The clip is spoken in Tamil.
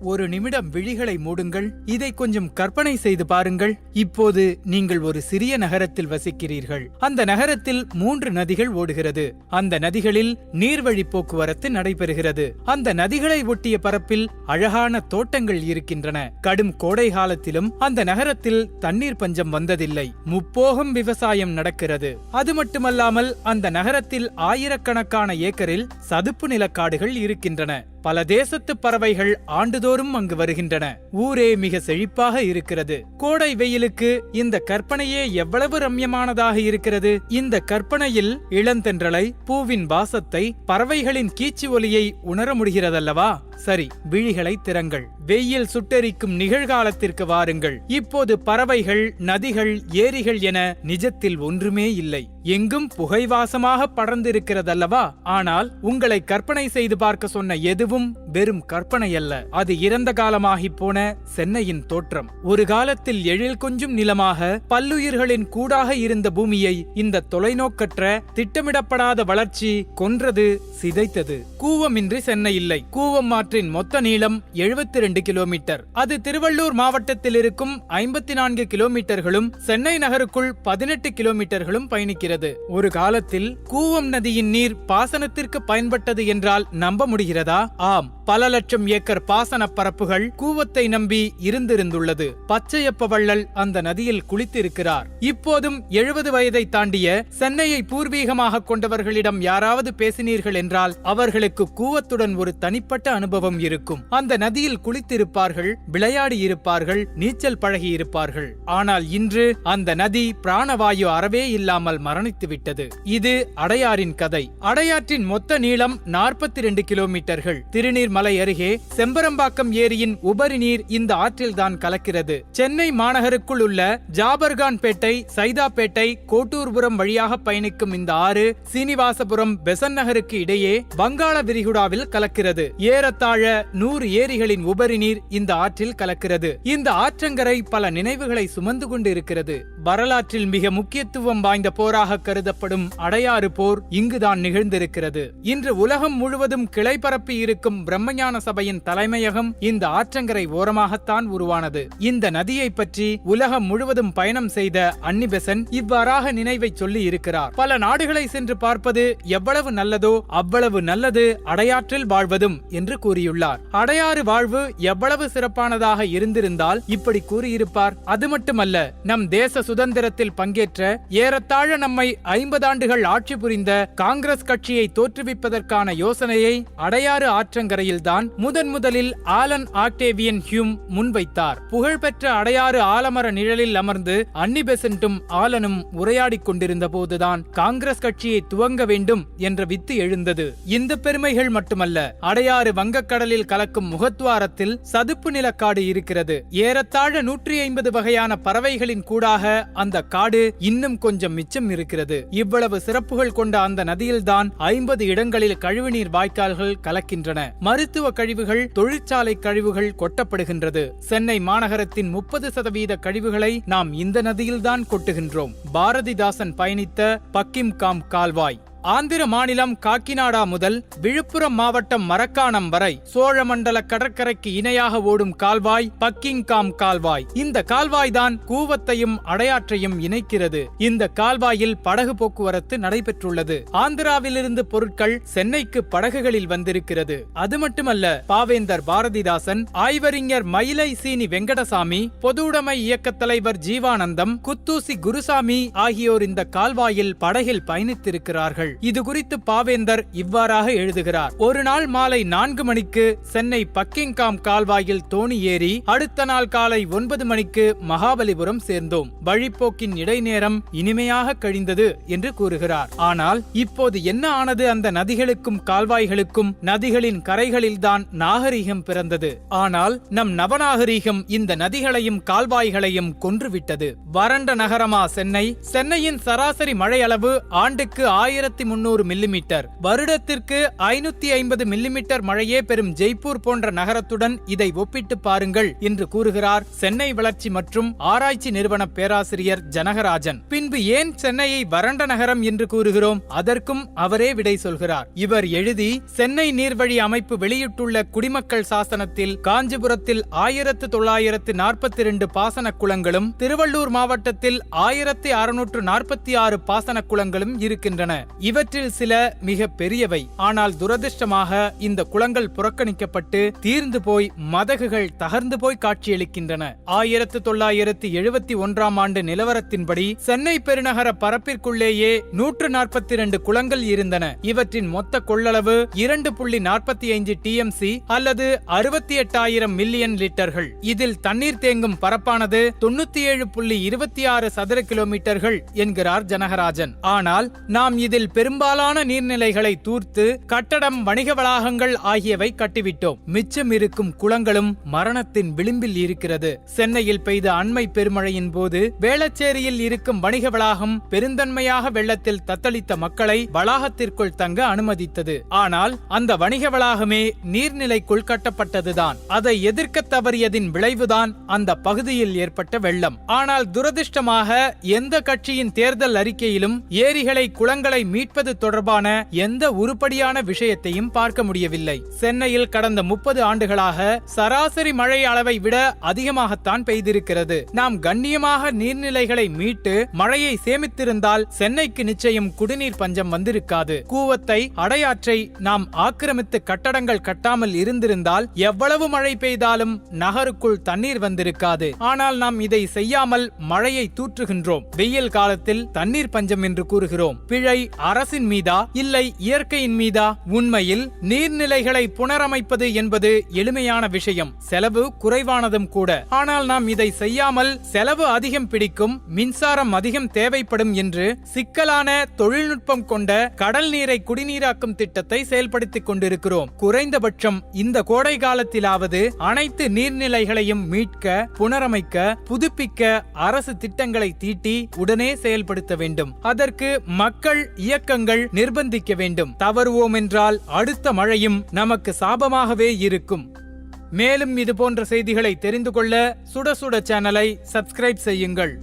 ஒரு நிமிடம் விழிகளை மூடுங்கள். இதை கொஞ்சம் கற்பனை செய்து பாருங்கள். இப்போது நீங்கள் ஒரு சிறிய நகரத்தில் வசிக்கிறீர்கள். அந்த நகரத்தில் மூன்று நதிகள் ஓடுகிறது. அந்த நதிகளில் நீர்வழி போக்குவரத்து நடைபெறுகிறது. அந்த நதிகளை ஒட்டிய பரப்பில் அழகான தோட்டங்கள் இருக்கின்றன. கடும் கோடை காலத்திலும் அந்த நகரத்தில் தண்ணீர் பஞ்சம் வந்ததில்லை. முப்போகம் விவசாயம் நடக்கிறது. அது மட்டுமல்லாமல் அந்த நகரத்தில் ஆயிரக்கணக்கான ஏக்கரில் சதுப்பு நிலக்காடுகள் இருக்கின்றன. பல தேசத்து பறவைகள் ஆண்டுதோறும் அங்கு வருகின்றன. ஊரே மிக செழிப்பாக இருக்கிறது. கோடை வெயிலுக்கு இந்த கற்பனையே எவ்வளவு ரம்யமானதாக இருக்கிறது. இந்த கற்பனையில் இளந்தென்றலை பூவின் வாசத்தை பறவைகளின் கீச்சு ஒலியை உணர முடிகிறதல்லவா? சரி விழிகளை திறங்கள். வெயில் சுட்டெரிக்கும் நிகழ்காலத்திற்கு வாருங்கள். இப்போது பறவைகள் நதிகள் ஏரிகள் என நிஜத்தில் ஒன்றுமே இல்லை. எங்கும் புகைவாசமாக படர்ந்திருக்கிறதல்லவா? ஆனால் உங்களை கற்பனை செய்து பார்க்க சொன்ன எதுவும் வெறும் கற்பனை அல்ல அது இறந்த காலமாகி போன சென்னையின் தோற்றம். ஒரு காலத்தில் எழில் கொஞ்சும் நிலமாக பல்லுயிர்களின் கூடாக இருந்த பூமியை இந்த தொலைநோக்கற்ற திட்டமிடப்படாத வளர்ச்சி கொன்றது சிதைத்தது. கூவமின்றி சென்னை இல்லை. கூவம் ஆற்றின் மொத்த நீளம் எழுபத்தி ரெண்டு கிலோமீட்டர். அது திருவள்ளூர் மாவட்டத்தில் இருக்கும் ஐம்பத்தி நான்கு கிலோமீட்டர்களும் சென்னை நகருக்குள் பதினெட்டு கிலோமீட்டர்களும் பயணிக்கிறது. ஒரு காலத்தில் கூவம் நதியின் நீர் பாசனத்திற்கு பயன்பட்டது என்றால் நம்ப முடிகிறதா? ஆம் பல லட்சம் ஏக்கர் பாசன பரப்புகள் கூவத்தை நம்பி இருந்திருந்துள்ளது. பச்சையப்ப வள்ளல் அந்த நதியில் குளித்திருக்கிறார். இப்போதும் எழுபது வயதை தாண்டிய சென்னையை பூர்வீகமாக கொண்டவர்களிடம் யாராவது பேசினீர்கள் என்றால் அவர்களுக்கு கூவத்துடன் ஒரு தனிப்பட்ட அனுபவம் அனுபவம் இருக்கும். அந்த நதியில் குளித்திருப்பார்கள் விளையாடி இருப்பார்கள் நீச்சல் பழகி இருப்பார்கள் ஆனால் இன்று அந்த நதி பிராணவாயு அறவே இல்லாமல் மரணித்துவிட்டது. இது அடையாறின் கதை. அடையாற்றின் மொத்த நீளம் நாற்பத்தி ரெண்டு கிலோமீட்டர்கள். திருநீர்மலை அருகே செம்பரம்பாக்கம் ஏரியின் உபரி நீர் இந்த ஆற்றில்தான் கலக்கிறது. சென்னை மாநகருக்குள் உள்ள ஜாபர்கான்பேட்டை சைதாப்பேட்டை கோட்டூர்புரம் வழியாக பயணிக்கும் இந்த ஆறு சீனிவாசபுரம் பெசன் நகருக்கு இடையே வங்காள விரிகுடாவில் கலக்கிறது. ஏறத்தாழ நூறு ஏரிகளின் உபரி நீர் இந்த ஆற்றில் கலக்கிறது. இந்த ஆற்றங்கரை பல நினைவுகளை சுமந்து கொண்டு இருக்கிறது வரலாற்றில் மிக முக்கியத்துவம் வாய்ந்த போராக கருதப்படும் அடையாறு போர் இங்குதான் நிகழ்ந்திருக்கிறது. இன்று உலகம் முழுவதும் கிளை பரப்பி இருக்கும் பிரம்மஞான சபையின் தலைமையகம் இந்த ஆற்றங்கரை ஓரமாகத்தான் உருவானது. இந்த நதியை பற்றி உலகம் முழுவதும் பயணம் செய்த அன்னிபெசன் இவ்வாறாக நினைவை சொல்லி இருக்கிறார் பல நாடுகளை சென்று பார்ப்பது எவ்வளவு நல்லதோ அவ்வளவு நல்லது அடையாற்றில் வாழ்வதும் என்று கூறியுள்ளார். அடையாறு வாழ்வு எவ்வளவு சிறப்பானதாக இருந்திருந்தால் இப்படி கூறியிருப்பார். அது மட்டுமல்ல நம் தேச சுதந்திரத்தில் பங்கேற்ற ஏறத்தாழ நம்மை ஐம்பது ஆண்டுகள் ஆட்சி புரிந்த காங்கிரஸ் கட்சியை தோற்றுவிப்பதற்கான யோசனையை அடையாறு ஆற்றங்கரையில்தான் முதன் முதலில் ஆலன் ஆக்டேவியன் ஹியூம் முன்வைத்தார். புகழ்பெற்ற அடையாறு ஆலமர நிழலில் அமர்ந்து அன்னி பெசன்ட்டும் ஆலனும் உரையாடிக் கொண்டிருந்த போதுதான் காங்கிரஸ் கட்சியை துவங்க வேண்டும் என்ற வித்து எழுந்தது. இந்த பெருமைகள் மட்டுமல்ல அடையாறு வங்க வங்கக்கடலில் கலக்கும் முகத்துவாரத்தில் சதுப்பு நிலக்காடு இருக்கிறது. ஏறத்தாழ நூற்றி ஐம்பது வகையான பறவைகளின் கூடாக அந்த காடு இன்னும் கொஞ்சம் மிச்சம் இருக்கிறது. இவ்வளவு சிறப்புகள் கொண்ட அந்த நதியில்தான் ஐம்பது இடங்களில் கழிவுநீர் வாய்க்கால்கள் கலக்கின்றன. மருத்துவ கழிவுகள் தொழிற்சாலை கழிவுகள் கொட்டப்படுகின்றது. சென்னை மாநகரத்தின் முப்பது சதவீத கழிவுகளை நாம் இந்த நதியில்தான் கொட்டுகின்றோம். பாரதிதாசன் பயணித்த பக்கிம்காம் கால்வாய். ஆந்திர மாநிலம் காக்கிநாடா முதல் விழுப்புரம் மாவட்டம் மரக்காணம் வரை சோழமண்டல கடற்கரைக்கு இணையாக ஓடும் கால்வாய் பக்கிங்காம் கால்வாய். இந்த கால்வாய் தான் கூவத்தையும் அடையாற்றையும் இணைக்கிறது. இந்த கால்வாயில் படகு போக்குவரத்து நடைபெற்றுள்ளது. ஆந்திராவிலிருந்து பொருட்கள் சென்னைக்கு படகுகளில் வந்திருக்கிறது. அது மட்டுமல்ல பாவேந்தர் பாரதிதாசன் ஆய்வறிஞர் மயிலை சீனி வெங்கடசாமி பொதுவுடைமை இயக்க தலைவர் ஜீவானந்தம் குத்தூசி குருசாமி ஆகியோர் இந்த கால்வாயில் படகில் பயணித்திருக்கிறார்கள். இது குறித்து பாவேந்தர் இவ்வாறாக எழுதுகிறார். ஒரு நாள் மாலை நான்கு மணிக்கு சென்னை பக்கிங்காம் கால்வாயில் தோணி ஏறி அடுத்த நாள் காலை ஒன்பது மணிக்கு மகாபலிபுரம் சேர்ந்தோம். வழிப்போக்கின் இடைநேரம் இனிமையாக கழிந்தது என்று கூறுகிறார். ஆனால் இப்போது என்ன ஆனது? அந்த நதிகளுக்கும் கால்வாய்களுக்கும் நதிகளின் கரைகளில்தான் நாகரிகம் பிறந்தது. ஆனால் நம் நவநாகரிகம் இந்த நதிகளையும் கால்வாய்களையும் கொன்றுவிட்டது. வறண்ட நகரமா சென்னை? சென்னையின் சராசரி மழையளவு ஆண்டுக்கு ஆயிரத்து ஆயிரத்தி முன்னூறு மில்லிமீட்டர் வருடத்திற்கு ஐநூத்தி ஐம்பது மில்லிமீட்டர் மழையே பெறும் ஜெய்ப்பூர் போன்ற நகரத்துடன் இதை ஒப்பிட்டு பாருங்கள் என்று கூறுகிறார் சென்னை வளர்ச்சி மற்றும் ஆராய்ச்சி நிறுவன பேராசிரியர் ஜனகராஜன். பின்பு ஏன் சென்னையை வறண்ட நகரம் என்று கூறுகிறோம்? அதற்கும் அவரே விடை சொல்கிறார். இவர் எழுதி சென்னை நீர்வழி அமைப்பு வெளியிட்டுள்ள குடிமக்கள் சாசனத்தில் காஞ்சிபுரத்தில் ஆயிரத்து தொள்ளாயிரத்து நாற்பத்தி இரண்டு பாசன குளங்களும் திருவள்ளூர் மாவட்டத்தில் ஆயிரத்தி அறுநூற்று நாற்பத்தி ஆறு பாசன குளங்களும் இருக்கின்றன. இவற்றில் சில மிக பெரியவை. ஆனால் துரதிர்ஷ்டமாக இந்த குளங்கள் புறக்கணிக்கப்பட்டு தீர்ந்து போய் மதகுகள் தகர்ந்து போய் காட்சியளிக்கின்றன. ஆயிரத்து தொள்ளாயிரத்து எழுபத்தி ஒன்றாம் ஆண்டு நிலவரத்தின்படி சென்னை பெருநகர பரப்பிற்குள்ளேயே நூற்று நாற்பத்தி இரண்டு குளங்கள் இருந்தன. இவற்றின் மொத்த கொள்ளளவு இரண்டு புள்ளி நாற்பத்தி ஐந்து டிஎம்சி அல்லது அறுபத்தி எட்டாயிரம் மில்லியன் லிட்டர்கள். இதில் தண்ணீர் தேங்கும் பரப்பானது தொண்ணூத்தி ஏழு புள்ளி இருபத்தி ஆறு சதுர கிலோமீட்டர்கள் என்கிறார் ஜனகராஜன். ஆனால் நாம் இதில் பெரும்பாலான நீர்நிலைகளை தூர்த்து கட்டடம் வணிக வளாகங்கள் ஆகியவை கட்டிவிட்டோம். மிச்சம் இருக்கும் குளங்களும் மரணத்தின் விளிம்பில் இருக்கிறது. சென்னையில் பெய்த அண்மை பெருமழையின் போது வேளச்சேரியில் இருக்கும் வணிக வளாகம் பெருந்தன்மையாக வெள்ளத்தில் தத்தளித்த மக்களை வளாகத்திற்குள் தங்க அனுமதித்தது. ஆனால் அந்த வணிக வளாகமே நீர்நிலைக்குள் கட்டப்பட்டதுதான். அதை எதிர்க்க தவறியதின் விளைவுதான் அந்த பகுதியில் ஏற்பட்ட வெள்ளம். ஆனால் துரதிர்ஷ்டமாக எந்த கட்சியின் தேர்தல் அறிக்கையிலும் ஏரிகளை குளங்களை மீட்பது தொடர்பான எந்த உருப்படியான விஷயத்தையும் பார்க்க முடியவில்லை. சென்னையில் கடந்த முப்பது ஆண்டுகளாக சராசரி மழை அளவை விட அதிகமாகத்தான் பெய்திருக்கிறது. நாம் கண்ணியமாக நீர்நிலைகளை மீட்டு மழையை சேமித்திருந்தால் சென்னைக்கு நிச்சயம் குடிநீர் பஞ்சம் வந்திருக்காது. கூவத்தை அடையாற்றை நாம் ஆக்கிரமித்து கட்டடங்கள் கட்டாமல் இருந்திருந்தால் எவ்வளவு மழை பெய்தாலும் நகருக்குள் தண்ணீர் வந்திருக்காது. ஆனால் நாம் இதை செய்யாமல் மழையை தூற்றுகின்றோம். வெயில் காலத்தில் தண்ணீர் பஞ்சம் என்று கூறுகிறோம். பிழை அரசின் மீதா? இல்லை இயற்கையின் மீதா? உண்மையில் நீர்நிலைகளை புனரமைப்பது என்பது எளிமையான விஷயம். செலவு குறைவானதும் கூட. ஆனால் நாம் இதை செய்யாமல் செலவு அதிகம் பிடிக்கும் மின்சாரம் அதிகம் தேவைப்படும் என்று சிக்கலான தொழில்நுட்பம் கொண்ட கடல் நீரை குடிநீராக்கும் திட்டத்தை செயல்படுத்திக் கொண்டிருக்கிறோம். குறைந்தபட்சம் இந்த கோடை காலத்திலாவது அனைத்து நீர்நிலைகளையும் மீட்க புனரமைக்க புதுப்பிக்க அரசு திட்டங்களை தீட்டி உடனே செயல்படுத்த வேண்டும். அதற்கு மக்கள் இயக்க இயக்கங்கள் நிர்பந்திக்க வேண்டும். தவறுவோம் என்றால் அடுத்த மழையும் நமக்கு சாபமாகவே இருக்கும். மேலும் இதுபோன்ற செய்திகளை தெரிந்து கொள்ள சுட சுட சேனலை சப்ஸ்கிரைப் செய்யுங்கள்.